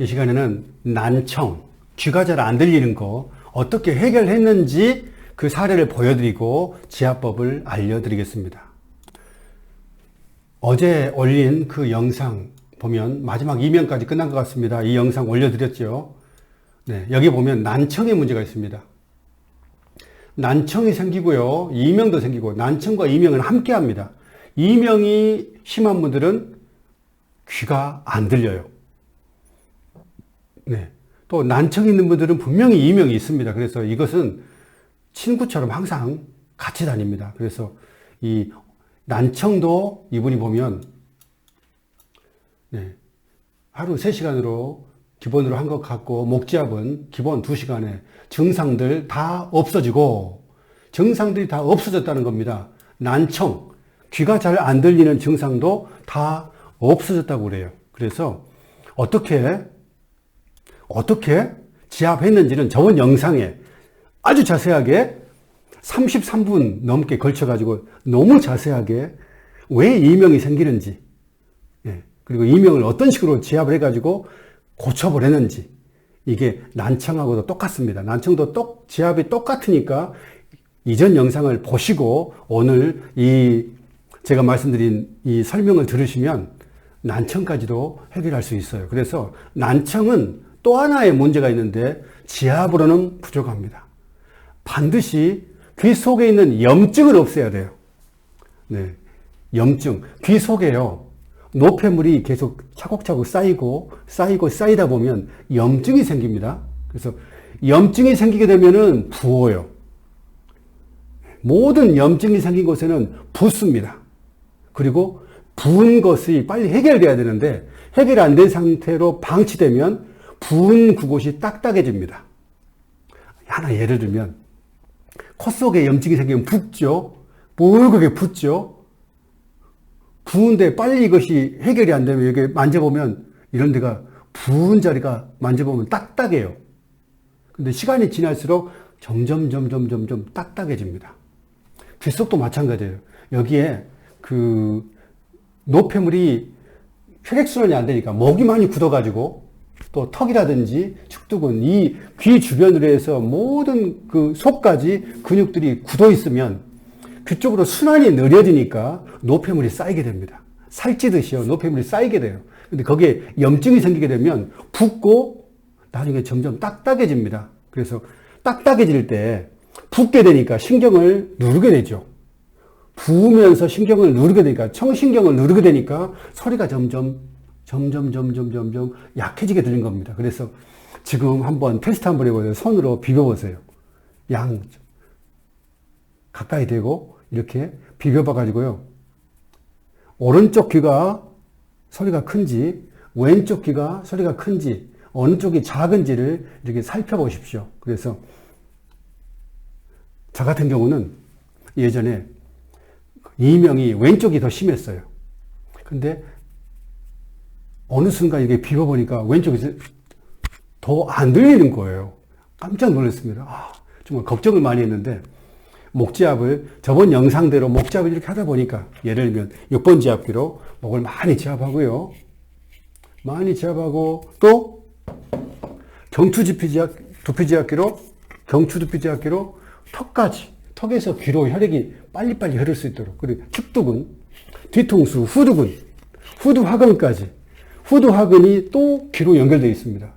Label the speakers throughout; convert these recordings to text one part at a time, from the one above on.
Speaker 1: 이 시간에는 난청, 귀가 잘 안 들리는 거 어떻게 해결했는지 그 사례를 보여드리고 지압법을 알려드리겠습니다. 어제 올린 그 영상 보면 마지막 2면까지 끝난 것 같습니다. 이 영상 올려드렸죠. 네, 여기 보면 난청의 문제가 있습니다. 난청이 생기고요. 이명도 생기고 난청과 이명은 함께 합니다. 이명이 심한 분들은 귀가 안 들려요. 네. 또 난청 있는 분들은 분명히 이명이 있습니다. 그래서 이것은 친구처럼 항상 같이 다닙니다. 그래서 이 난청도 이분이 보면 네. 하루 3시간으로 기본으로 한 것 같고 목지압은 기본 2시간에 증상들 다 없어지고 증상들이 다 없어졌다는 겁니다. 난청, 귀가 잘 안 들리는 증상도 다 없어졌다고 그래요. 그래서 어떻게 어떻게 지압했는지는 저번 영상에 아주 자세하게 33분 넘게 걸쳐가지고 너무 자세하게 왜 이명이 생기는지, 예, 그리고 이명을 어떤 식으로 지압을 해가지고 고쳐버렸는지, 이게 난청하고도 똑같습니다. 난청도 똑, 지압이 똑같으니까 이전 영상을 보시고 오늘 이 제가 말씀드린 이 설명을 들으시면 난청까지도 해결할 수 있어요. 그래서 난청은 또 하나의 문제가 있는데 지압으로는 부족합니다. 반드시 귀 속에 있는 염증을 없애야 돼요. 네. 염증. 귀 속에요. 노폐물이 계속 차곡차곡 쌓이고 쌓이고 쌓이다 보면 염증이 생깁니다. 그래서 염증이 생기게 되면은 부어요. 모든 염증이 생긴 곳에는 붓습니다. 그리고 부은 것이 빨리 해결돼야 되는데 해결 안 된 상태로 방치되면 부은 그곳이 딱딱해집니다. 하나 예를 들면 코 속에 염증이 생기면 붓죠. 묽게 붓죠. 부은데 빨리 이것이 해결이 안 되면 이게 만져보면 이런 데가 부은 자리가 만져보면 딱딱해요. 근데 시간이 지날수록 점점 점점 점점 딱딱해집니다. 귓속도 마찬가지예요. 여기에 그 노폐물이 혈액순환이 안 되니까 목이 많이 굳어가지고 또 턱이라든지 축두근 이 귀 주변으로 해서 모든 그 속까지 근육들이 굳어 있으면 그쪽으로 순환이 느려지니까 노폐물이 쌓이게 됩니다. 살찌듯이요. 노폐물이 쌓이게 돼요. 근데 거기에 염증이 생기게 되면 붓고 나중에 점점 딱딱해집니다. 그래서 딱딱해질 때 붓게 되니까 신경을 누르게 되죠. 부으면서 신경을 누르게 되니까 청신경을 누르게 되니까 소리가 점점 점점 점점 점점 약해지게 되는 겁니다. 그래서 지금 한번 테스트 한번 해보세요. 손으로 비벼보세요. 양 가까이 대고 이렇게 비벼봐 가지고요. 오른쪽 귀가 소리가 큰지 왼쪽 귀가 소리가 큰지 어느 쪽이 작은지를 이렇게 살펴보십시오. 그래서 저 같은 경우는 예전에 이명이 왼쪽이 더 심했어요. 근데 어느 순간 이게 비벼보니까 왼쪽이 더안 들리는 거예요. 깜짝 놀랐습니다. 아, 정말 걱정을 많이 했는데 목지압을 저번 영상대로 목지압을 이렇게 하다 보니까 예를 들면 6번 지압기로 목을 많이 지압하고요. 많이 지압하고 또 경추 두피지압, 두피 지압기로 경추 두피 지압기로 턱까지 턱에서 귀로 혈액이 빨리빨리 흐를 수 있도록 그리고 축두근, 뒤통수, 후두근, 후두하근까지 후두하근이 또 귀로 연결되어 있습니다.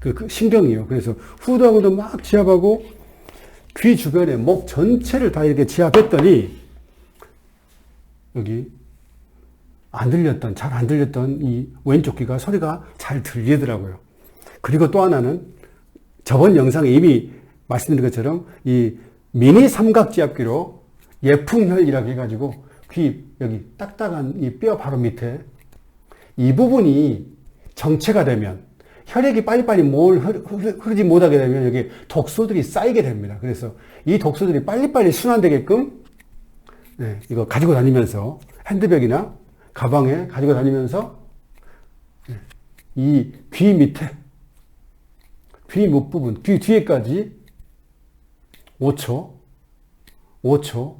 Speaker 1: 그, 그 신경이요. 그래서 후두하근도 막 지압하고 귀 주변에 목 전체를 다 이렇게 지압했더니 여기 안 들렸던, 잘 안 들렸던 이 왼쪽 귀가 소리가 잘 들리더라고요. 그리고 또 하나는 저번 영상에 이미 말씀드린 것처럼 이 미니 삼각지압기로 예풍혈이라고 해가지고 귀 여기 딱딱한 이 뼈 바로 밑에 이 부분이 정체가 되면 혈액이 빨리빨리 뭘 흐르지 못하게 되면 여기 독소들이 쌓이게 됩니다. 그래서 이 독소들이 빨리빨리 순환되게끔 네, 이거 가지고 다니면서 핸드백이나 가방에 가지고 다니면서 네, 이귀 밑에 귀 밑부분, 귀 뒤에까지 5초, 5초.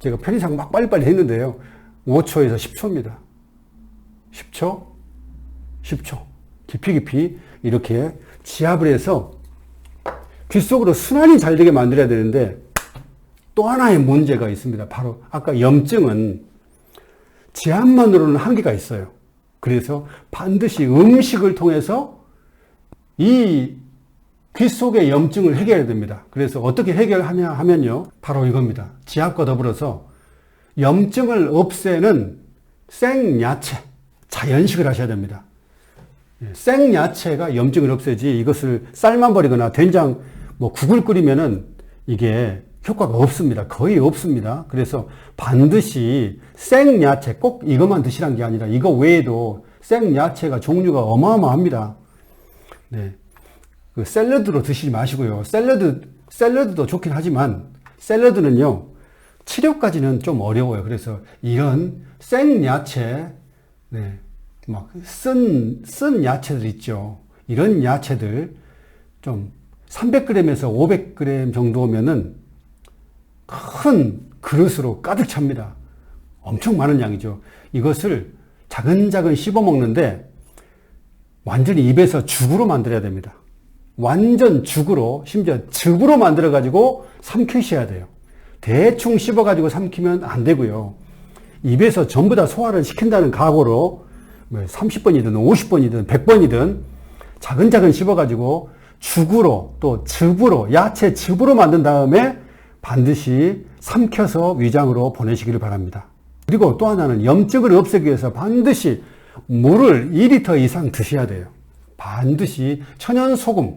Speaker 1: 제가 편의상 막 빨리빨리 했는데요. 5초에서 10초입니다. 10초, 10초. 깊이 깊이 이렇게 지압을 해서 귀 속으로 순환이 잘 되게 만들어야 되는데 또 하나의 문제가 있습니다. 바로 아까 염증은 지압만으로는 한계가 있어요. 그래서 반드시 음식을 통해서 이 귀 속의 염증을 해결해야 됩니다. 그래서 어떻게 해결하냐 하면요. 바로 이겁니다. 지압과 더불어서 염증을 없애는 생야채, 자연식을 하셔야 됩니다. 예, 생야채가 염증을 없애지 이것을 쌀만 버리거나 된장 뭐 국을 끓이면은 이게 효과가 없습니다. 거의 없습니다. 그래서 반드시 생야채 꼭 이것만 드시라는 게 아니라 이거 외에도 생야채가 종류가 어마어마합니다. 네. 그 샐러드로 드시지 마시고요. 샐러드, 샐러드도 좋긴 하지만 샐러드는요, 치료까지는 좀 어려워요. 그래서 이런 생야채, 네. 막 쓴, 쓴 야채들 있죠. 이런 야채들 좀 300g에서 500g 정도면은 큰 그릇으로 가득 찹니다. 엄청 많은 양이죠. 이것을 자근자근 씹어 먹는데 완전히 입에서 죽으로 만들어야 됩니다. 완전 죽으로, 심지어 즙으로 만들어가지고 삼키셔야 돼요. 대충 씹어가지고 삼키면 안 되고요. 입에서 전부 다 소화를 시킨다는 각오로 30번이든 50번이든 100번이든 자근자근 씹어가지고 죽으로 또 즙으로, 야채 즙으로 만든 다음에 반드시 삼켜서 위장으로 보내시기를 바랍니다. 그리고 또 하나는 염증을 없애기 위해서 반드시 물을 2리터 이상 드셔야 돼요. 반드시 천연 소금,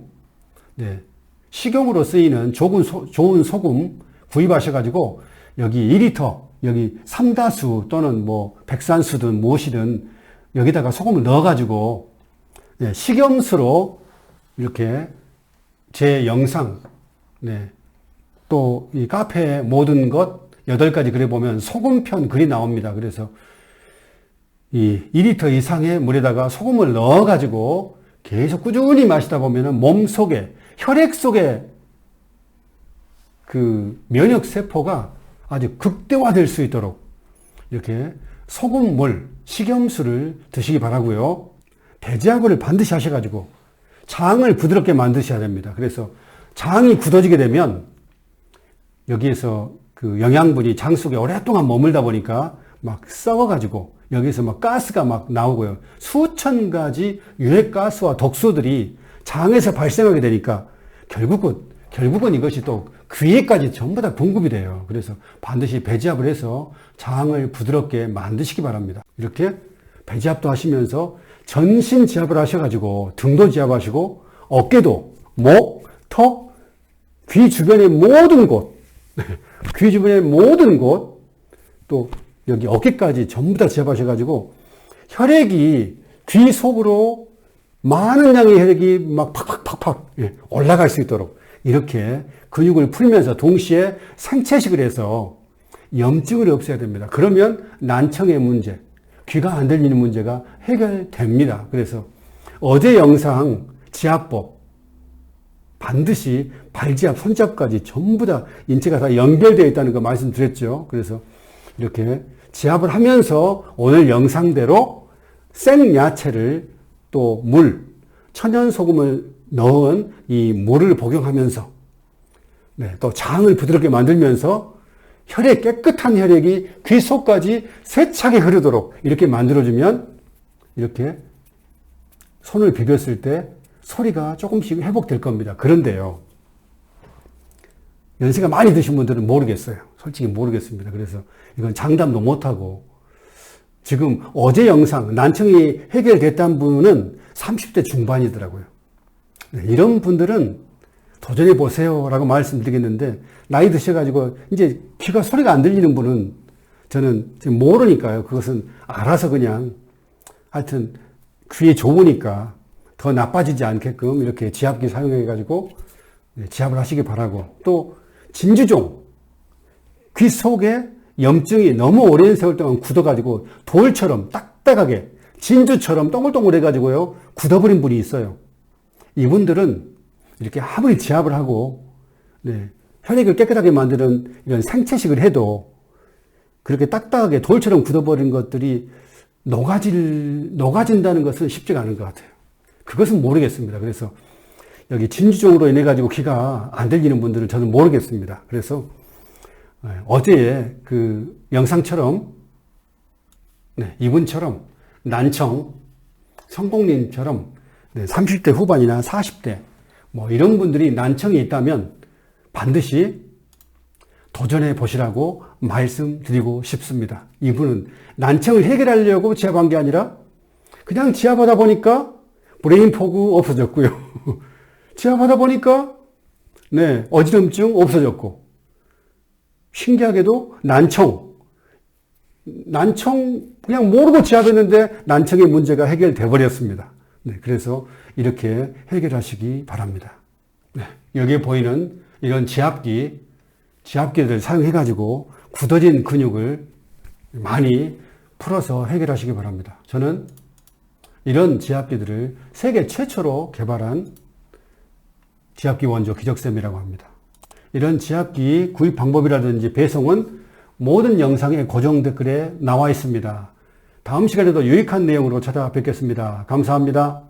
Speaker 1: 네, 식용으로 쓰이는 좋은, 소, 좋은 소금 구입하셔가지고 여기 2리터, 여기 삼다수 또는 뭐 백산수든 무엇이든 여기다가 소금을 넣어가지고 네, 식염수로 이렇게 제 영상, 네, 또 이 카페 모든 것 8가지 글에 보면 소금편 글이 나옵니다. 그래서 이 2리터 이상의 물에다가 소금을 넣어가지고 계속 꾸준히 마시다 보면은 몸 속에, 혈액 속에 그 면역 세포가 아주 극대화될 수 있도록 이렇게 소금물, 식염수를 드시기 바라고요. 배지압을 반드시 하셔가지고 장을 부드럽게 만드셔야 됩니다. 그래서 장이 굳어지게 되면 여기에서 그 영양분이 장 속에 오랫동안 머물다 보니까 막 썩어가지고 여기서 막 가스가 막 나오고요. 수천 가지 유해가스와 독소들이 장에서 발생하게 되니까 결국은, 결국은 이것이 또 귀에까지 전부 다 공급이 돼요. 그래서 반드시 배지압을 해서 장을 부드럽게 만드시기 바랍니다. 이렇게 배지압도 하시면서 전신 지압을 하셔가지고 등도 지압하시고 어깨도 목, 턱, 귀 주변의 모든 곳, 귀 주변의 모든 곳, 또 여기 어깨까지 전부 다 지압하셔가지고 혈액이 귀 속으로 많은 양의 혈액이 막 팍팍팍팍 예, 올라갈 수 있도록 이렇게 근육을 풀면서 동시에 생채식을 해서 염증을 없애야 됩니다. 그러면 난청의 문제, 귀가 안 들리는 문제가 해결됩니다. 그래서 어제 영상 지압법 반드시 발지압, 손잡까지 전부 다 인체가 다 연결되어 있다는 거 말씀드렸죠. 그래서 이렇게 지압을 하면서 오늘 영상대로 생야채를 또 물, 천연 소금을 넣은 이 물을 복용하면서 네, 또 장을 부드럽게 만들면서 혈액, 깨끗한 혈액이 귀 속까지 세차게 흐르도록 이렇게 만들어주면 이렇게 손을 비볐을 때 소리가 조금씩 회복될 겁니다. 그런데요. 연세가 많이 드신 분들은 모르겠어요. 솔직히 모르겠습니다. 그래서 이건 장담도 못하고 지금 어제 영상 난청이 해결됐다는 분은 30대 중반이더라고요. 네, 이런 분들은 도전해 보세요라고 말씀드리겠는데 나이 드셔가지고 이제 귀가 소리가 안 들리는 분은 저는 모르니까요. 그것은 알아서 그냥 하여튼 귀에 좋으니까 더 나빠지지 않게끔 이렇게 지압기 사용해가지고 네, 지압을 하시기 바라고 또 진주종 귀 속에 염증이 너무 오랜 세월 동안 굳어가지고 돌처럼 딱딱하게 진주처럼 동글동글해가지고요 굳어버린 분이 있어요. 이분들은 이렇게 아무리 지압을 하고 네, 혈액을 깨끗하게 만드는 이런 생채식을 해도 그렇게 딱딱하게 돌처럼 굳어버린 것들이 녹아질 녹아진다는 것은 쉽지가 않은 것 같아요. 그것은 모르겠습니다. 그래서 여기 진주종으로 인해 가지고 귀가 안 들리는 분들은 저는 모르겠습니다. 그래서 예, 어제 그 영상처럼 네, 이분처럼 난청 성공님처럼 네, 30대 후반이나 40대 뭐 이런 분들이 난청이 있다면 반드시 도전해 보시라고 말씀드리고 싶습니다. 이분은 난청을 해결하려고 지압한 게 아니라 그냥 지압하다 보니까 브레인 포구 없어졌고요. 지압하다 보니까 네, 어지럼증 없어졌고 신기하게도 난청 난청 그냥 모르고 지압했는데 난청의 문제가 해결돼 버렸습니다. 네, 그래서 이렇게 해결하시기 바랍니다. 네, 여기에 보이는 이런 지압기, 지압기를 사용해 가지고 굳어진 근육을 많이 풀어서 해결하시기 바랍니다. 저는 이런 지압기들을 세계 최초로 개발한 지압기 원조 기적쌤이라고 합니다. 이런 지압기 구입 방법이라든지 배송은 모든 영상의 고정 댓글에 나와 있습니다. 다음 시간에도 유익한 내용으로 찾아뵙겠습니다. 감사합니다.